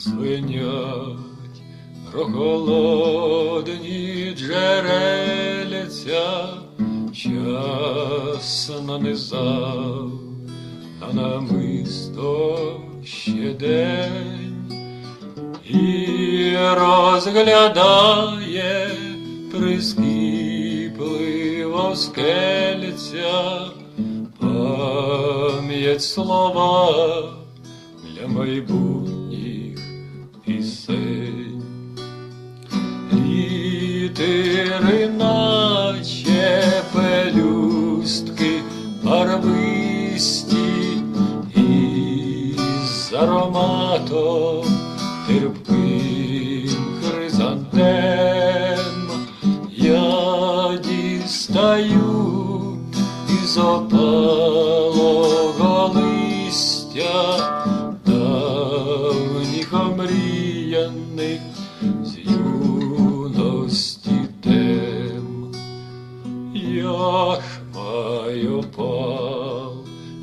звенять прохолодні джерельця, час нанизав на намисто ще день і розглядає прискіпливо скельця, пам'ять слова для майбутніх пісень. Літери, наче пелюстки барвисті, із ароматом терпким хризантем я дістаю із опалого листя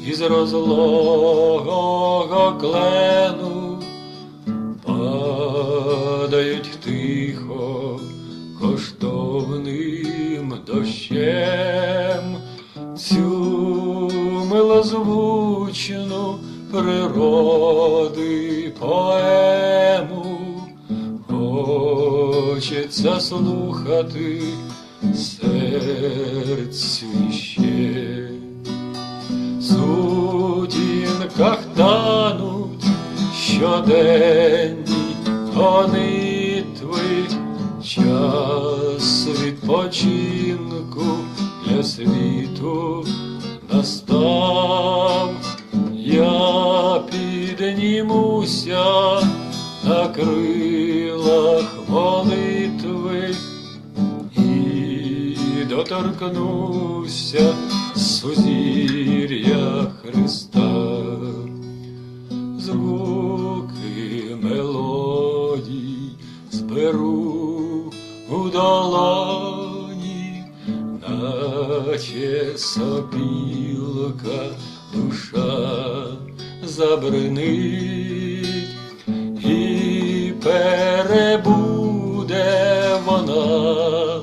із розлогого клену, падають тихо коштовним дощем. Цю милозвучну природи поему хочеться слухати серцю сутінках тануть щоденні гонитви, час відпочинку для світу настав. Я піднімуся на крилах молитви і доторкнуся сузір'я Христа. Зберу у долоні, наче сопілка душа забринить. І перебуде вона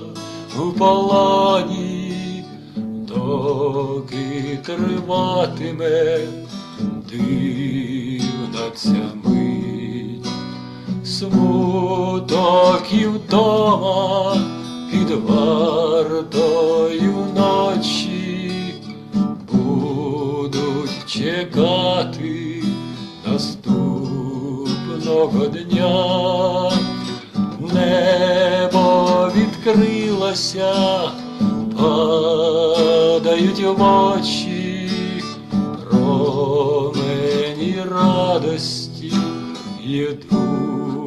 у полоні, доки триватиме дивна ця мить, смуток і вдома під вартою ночі будуть чекати наступного дня. Небо відкрилося, падають в очі промені радості навмання.